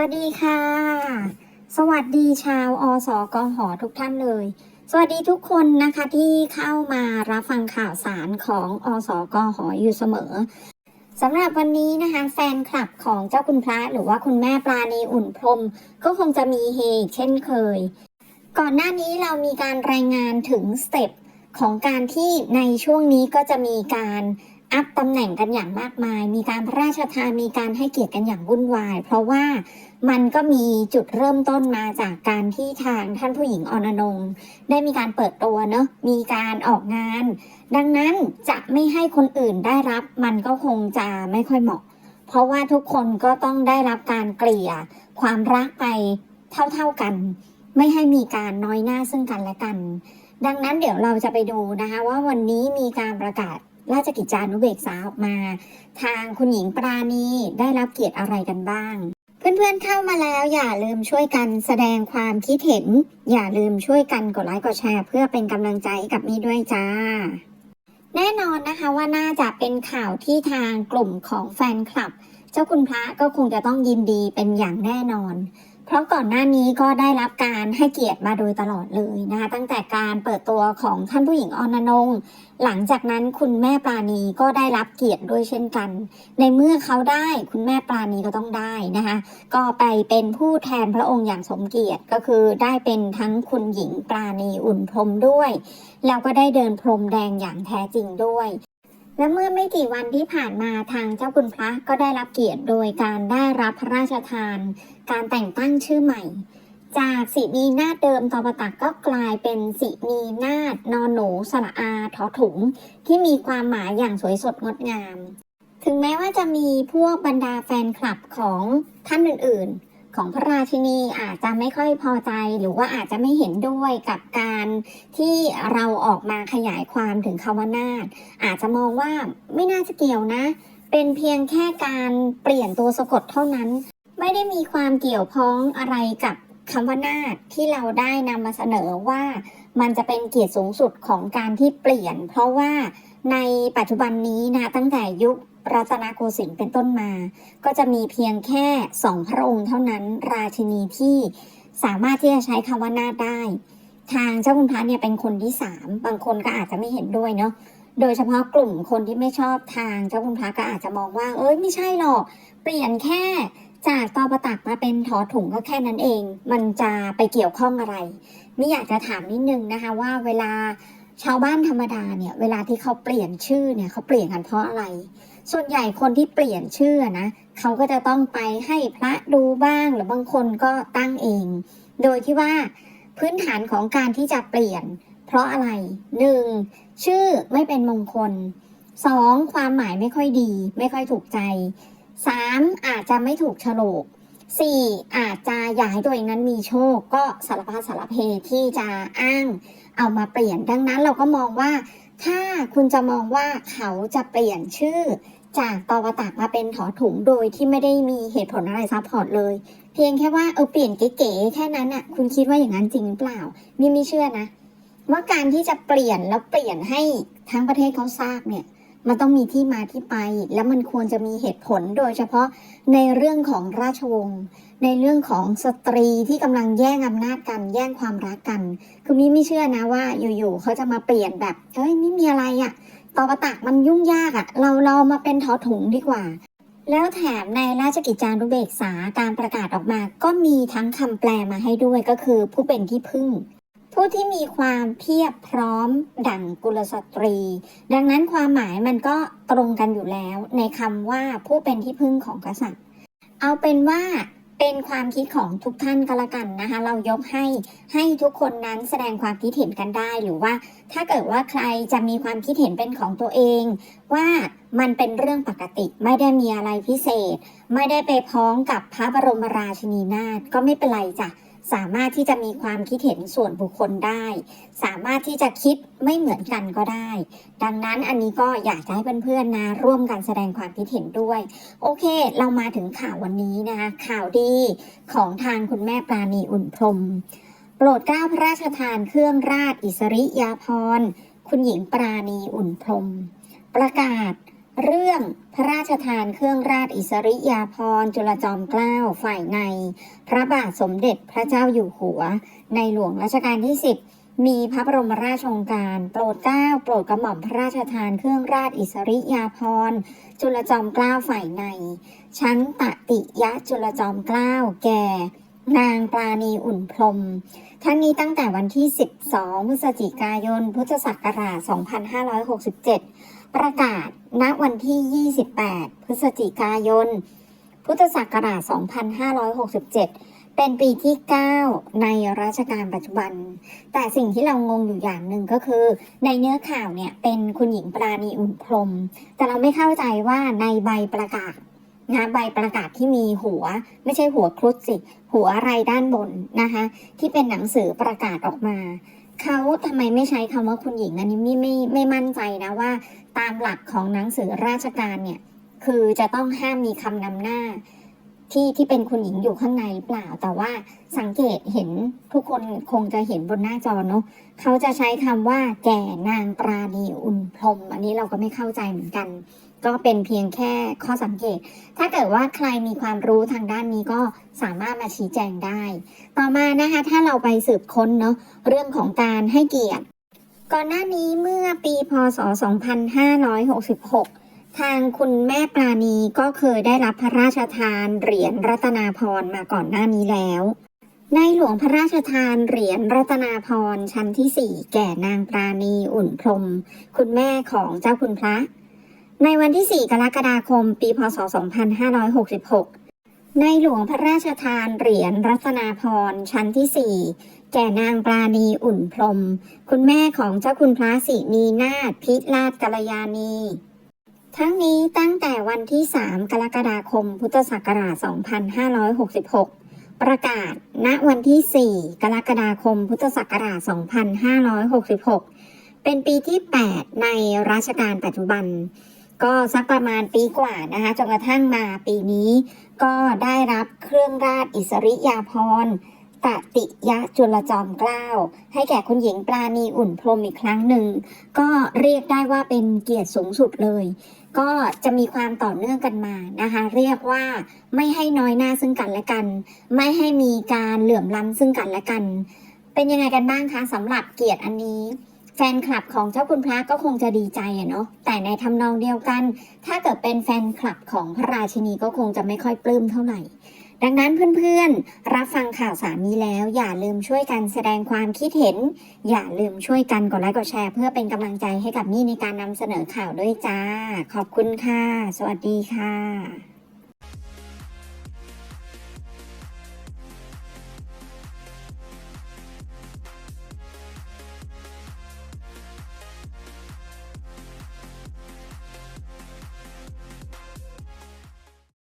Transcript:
วัสดีค่ะ สวัสดีชาวอสกหอทุกท่านเลย สวัสดีทุกคนนะคะที่เข้ามารับฟังข่าวสารของอสกหออยู่เสมอสำหรับวันนี้นะคะแฟนคลับของเจ้าคุณพระหรือว่าคุณแม่ปราณีอุ่นพรม ก็คงจะมีเฮเช่นเคย ก่อนหน้านี้เรามีการรายงานถึงสเต็ปของการที่ในช่วงนี้ก็จะมีการ อัพตำแหน่งกันอย่างมากมาย มีการพระราชทานมีการให้เกียรติกันอย่างวุ่นวาย เพราะว่ามันก็มีจุดเริ่มต้นมาจากการที่ทางท่านผู้หญิงอนอนงได้มีการเปิดตัวเนอะมีการออกงาน ดังนั้นจะไม่ให้คนอื่นได้รับ มันก็คงจะไม่ค่อยเหมาะ เพราะว่าทุกคนก็ต้องได้รับการเกลี่ยความรักไปเท่าๆกัน ไม่ให้มีการน้อยหน้าซึ่งกันและกัน ดังนั้นเดี๋ยวเราจะไปดูนะคะ ว่าวันนี้มีการประกาศ ราชกิจจานุเบกษาออกมา ทางคุณหญิงปราณีได้รับเกียรติอะไรกันบ้าง เพื่อนๆเข้ามาแล้วอย่าลืมช่วยกันแสดงความคิดเห็น อย่าลืมช่วยกันกดไลค์กดแชร์ เพื่อเป็นกำลังใจกับมี่ด้วยจ้า แน่นอนนะคะว่าน่าจะเป็นข่าวที่ทางกลุ่มของแฟนคลับ เจ้าคุณพระก็คงจะต้องยินดีเป็นอย่างแน่นอน เพราะก่อนหน้านี้ก็ได้รับการให้เกียรติมาโดยตลอดเลยนะคะตั้งแต่การเปิดตัวของท่านผู้หญิงอนนงหลังจากนั้นคุณแม่ปราณีก็ได้รับเกียรติด้วยเช่นกัน ในเมื่อเขาได้คุณแม่ปราณีก็ต้องได้นะคะก็ไปเป็นผู้แทนพระองค์อย่างสมเกียรติก็คือได้เป็นทั้งคุณหญิงปราณีอุ่นพรมด้วย แล้วก็ได้เดินพรมแดงอย่างแท้จริงด้วย และเมื่อไม่กี่วันที่ผ่านมาทางเจ้าคุณพระก็ได้รับเกียรติโดยการได้รับพระราชทาน การแต่งตั้งชื่อใหม่ จากสิมีนาฏเดิมตอปตักก็กลายเป็นสิมีนาฏนอนหนูสระอาทอถุง ที่มีความหมายอย่างสวยสดงดงาม ถึงแม้ว่าจะมีพวกบรรดาแฟนคลับของท่านอื่นๆ ของพระราชินีอาจจะไม่ค่อยพอใจหรือว่าอาจจะไม่เห็นด้วยกับการที่เราออกมาขยายความถึงคำว่านาฏอาจจะมองว่าไม่น่าจะเกี่ยวนะ เป็นเพียงแค่การเปลี่ยนตัวสะกดเท่านั้น ไม่ได้มีความเกี่ยวพ้องอะไรกับคำว่านาฏที่เราได้นำมาเสนอว่ามันจะเป็นเกียรติสูงสุดของการที่เปลี่ยน เพราะว่าในปัจจุบันนี้นะตั้งแต่ยุค รัตนโกสินทร์เป็นต้นมา ก็จะมีเพียงแค่สองพระองค์เท่านั้นราชินีที่สามารถที่จะใช้คำว่านาได้ ทางเจ้าคุณพระเนี่ยเป็นคนที่สามบางคนก็อาจจะไม่เห็นด้วยเนาะโดยเฉพาะกลุ่มคนที่ไม่ชอบทางเจ้าคุณพระก็อาจจะมองว่า เอ้ยไม่ใช่หรอก เปลี่ยนแค่จากตอประตักมาเป็นถอถุงก็แค่นั้นเอง มันจะไปเกี่ยวข้องอะไรไม่อยากจะถามนิดนึงนะคะว่าเวลาชาวบ้านธรรมดาเนี่ยเวลาที่เขาเปลี่ยนชื่อเนี่ยเขาเปลี่ยนกันเพราะอะไร ส่วนใหญ่คนที่เปลี่ยนชื่อนะเขาก็จะต้องไปให้พระดูบ้างหรือบางคนก็ตั้งเอง โดยที่ว่าพื้นฐานของการที่จะเปลี่ยน เพราะอะไรหนึ่งชื่อไม่เป็นมงคลสองความหมายไม่ค่อยดี ไม่ค่อยถูกใจสามอาจจะไม่ถูกโฉลกสี่อาจจะอยากให้ตัวเองนั้นมีโชค ก็สารพัดสารเพที่จะอ้างเอามาเปลี่ยนดังนั้นเราก็มองว่า ถ้าคุณจะมองว่าเขาจะเปลี่ยนชื่อ จากตอวตักมาเป็นถอถุงโดยที่ไม่ได้มีเหตุผลอะไรซัพพอร์ตเลย เพียงแค่ว่าเออเปลี่ยนเก๋ๆแค่นั้นน่ะคุณคิดว่าอย่างนั้นจริงหรือเปล่ามีไม่เชื่อนะ ว่าการที่จะเปลี่ยนแล้วเปลี่ยนให้ทั้งประเทศเขาทราบเนี่ยมันต้องมีที่มาที่ไป และมันควรจะมีเหตุผลโดยเฉพาะในเรื่องของราชวงศ์ในเรื่องของสตรีที่กำลังแย่งอำนาจกัน แย่งความรักกัน คือมิไม่เชื่อนะว่าอยู่ๆเขาจะมาเปลี่ยนแบบเฮ้ยไม่มีอะไรอะ่ะ ตอประตักมันยุ่งยากอะ่ะ เราเรามาเป็นทอถุงดีกว่า แล้วแถมในราชกิจจานุเบกษาการประกาศออกมา ก็มีทั้งคำแปลมาให้ด้วยก็คือผู้เป็นที่พึ่ง ผู้ที่มีความเพียบพร้อมดั่งกุลสตรี ดังนั้นความหมายมันก็ตรงกันอยู่แล้ว ในคำว่าผู้เป็นที่พึ่งของกษัตริย์ เอาเป็นว่า เป็นความคิดของทุกท่านก็แล้วกันนะคะ เรายกให้ให้ทุกคนนั้นแสดงความคิดเห็นกันได้ หรือว่าถ้าเกิดว่าใครจะมีความคิดเห็นเป็นของตัวเอง ว่ามันเป็นเรื่องปกติไม่ได้มีอะไรพิเศษ ไม่ได้ไปพ้องกับพระบรมราชินีนาถก็ไม่เป็นไรจ้ะ สามารถที่จะมีความคิดเห็นส่วนบุคคลได้ สามารถที่จะคิดไม่เหมือนกันก็ได้ ดังนั้นอันนี้ก็อยากจะให้เพื่อนๆนะร่วมกันแสดงความคิดเห็นด้วย โอเค เรามาถึงข่าววันนี้นะคะข่าวดีของทางคุณแม่ปราณีอุ่นพรมโปรดเกล้าพระราชทานเครื่องราชอิสริยาภรณ์คุณหญิงปราณีอุ่นพรมประกาศ เรื่องพระราชทานเครื่องราชอิสริยาภรณ์จุลจอมเกล้าฝ่ายใน พระบาทสมเด็จพระเจ้าอยู่หัว ในหลวงรัชกาลที่ 10 มีพระบรมราชโองการ โปรดเกล้าโปรดกระหม่อมพระราชทานเครื่องราชอิสริยาภรณ์จุลจอมเกล้าฝ่ายใน ชั้นตติยะจุลจอมเกล้าแก่ นางปราณีอุ่นพรม ทั้งนี้ตั้งแต่วันที่ 12 พฤศจิกายน พุทธศักราช 2567 ประกาศณวันที่ 28 พฤศจิกายน พุทธศักราช 2567 เป็นปีที่ 9 ในรัชกาลปัจจุบัน แต่สิ่งที่เรางงอยู่อย่างหนึ่งก็คือ ในเนื้อข่าวเนี่ยเป็นคุณหญิงปราณีอุ่นพรม แต่เราไม่เข้าใจว่าในใบประกาศ นะใบประกาศที่มีหัว ไม่ใช่หัวครุฑสิหัวอะไรด้านบนนะคะที่เป็นหนังสือประกาศออกมาเขาทำไมไม่ใช้คำว่าคุณหญิงอันนี้ไม่ไม่ไม่มั่นใจนะว่า ตามหลักของหนังสือราชการเนี่ยคือจะต้องห้ามมีคำนำหน้า ที่ที่เป็นคุณหญิงอยู่ข้างในหรือเปล่า แต่ว่าสังเกตเห็นทุกคนคงจะเห็นบนหน้าจอเนาะเขาจะใช้คำว่าแก่นางปราณีอุ่นพรมอันนี้เราก็ไม่เข้าใจเหมือนกัน ก็เป็นเพียงแค่ข้อสังเกต ถ้าเกิดว่าใครมีความรู้ทางด้านนี้ก็สามารถมาชี้แจงได้ ต่อมานะคะถ้าเราไปสืบค้นเนาะเรื่องของการให้เกียรติ ก่อนหน้านี้เมื่อปีพศ 2566ทางคุณแม่ปราณีก็เคยได้รับพระราชทานเหรียญรัตนาพรมาก่อนหน้านี้แล้ว ในหลวงพระราชทานเหรียญรัตนาพรชั้นที่4แก่นางปราณีอุ่นพรม คุณแม่ของเจ้าคุณพระ ในวันที่ 4 กรกฎาคม ปี พศ 2566 ในหลวงพระราชทานเหรียญรัตนาพรชั้นที่ 4 แก่นางปราณีอุ่นพรม คุณแม่ของเจ้าคุณพระสินีนาถพิราชกัลยาณี ทั้งนี้ตั้งแต่วันที่ 3 กรกฎาคม พุทธศักราช 2566 ประกาศ ณ วันที่ 4 กรกฎาคม พุทธศักราช 2566 เป็นปีที่ 8 ในรัชกาลปัจจุบัน ก็สักประมาณปีกว่านะคะจนกระทั่งมาปีนี้ก็ได้รับเครื่องราชอิสริยาภรณ์ตติยะจุลจอมเกล้าให้แก่คุณหญิงปราณีอุ่นพรมอีกครั้งหนึ่ง ก็เรียกได้ว่าเป็นเกียรติสูงสุดเลย ก็จะมีความต่อเนื่องกันมานะคะ เรียกว่าไม่ให้น้อยหน้าซึ่งกันและกัน ไม่ให้มีการเหลื่อมล้ำซึ่งกันและกัน เป็นยังไงกันบ้างคะสำหรับเกียรติอันนี้ แฟนคลับของเจ้าคุณพระก็คงจะดีใจอะเนาะแต่ในทำนองเดียวกัน ถ้าเกิดเป็นแฟนคลับของพระราชินีก็คงจะไม่ค่อยปลื้มเท่าไหร่ดังนั้นเพื่อนๆ รับฟังข่าวสารนี้แล้ว อย่าลืมช่วยกันแสดงความคิดเห็น อย่าลืมช่วยกันกดไลค์กดแชร์ เพื่อเป็นกำลังใจให้กับนี่ในการนำเสนอข่าวด้วยจ้า ขอบคุณค่ะ สวัสดีค่ะ